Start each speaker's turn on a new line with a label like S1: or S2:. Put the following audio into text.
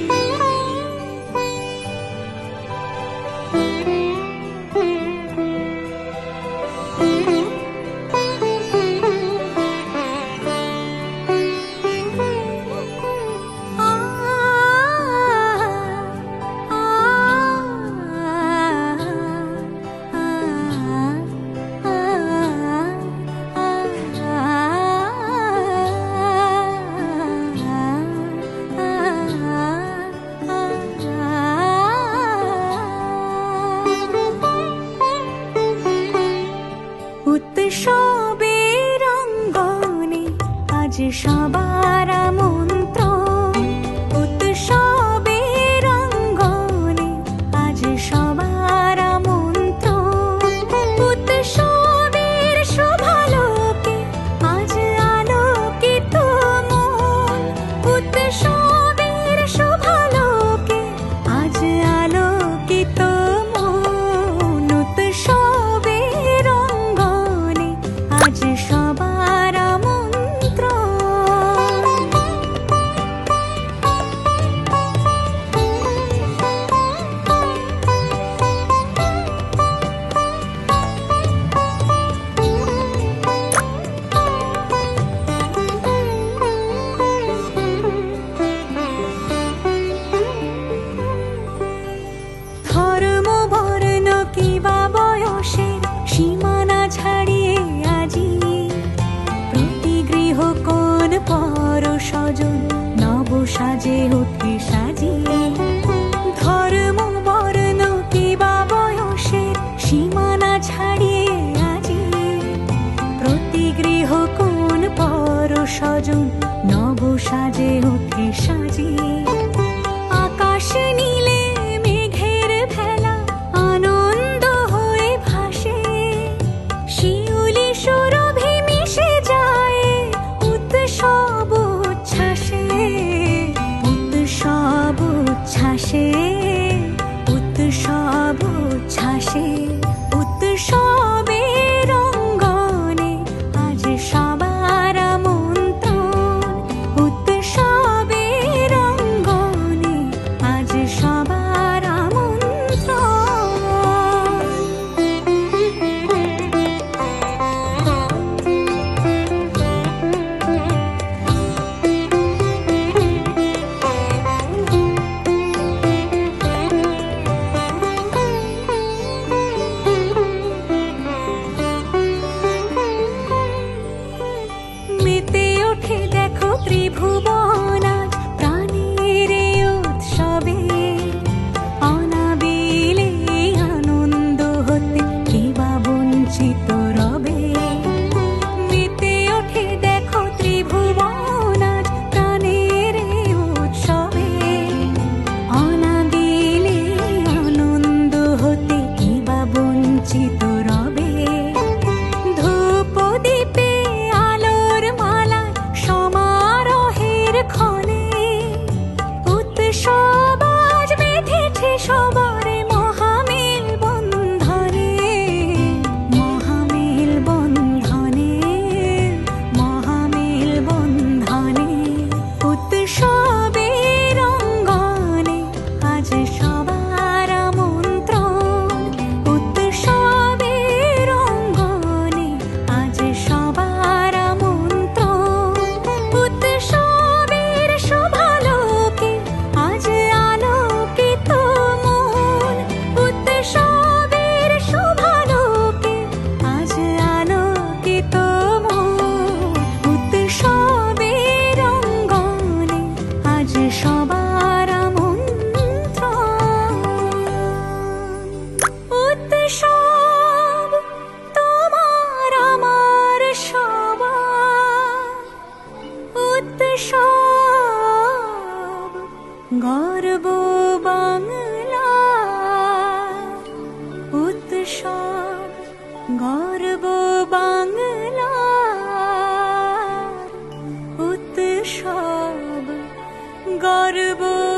S1: Bye. 记下吧。说 সবার আমন্ত্রণ। উৎসব তোমার আমার সবার। উৎসব গর্ব বাংলা। উৎসব গর্ব বাংলা। উৎসব garbı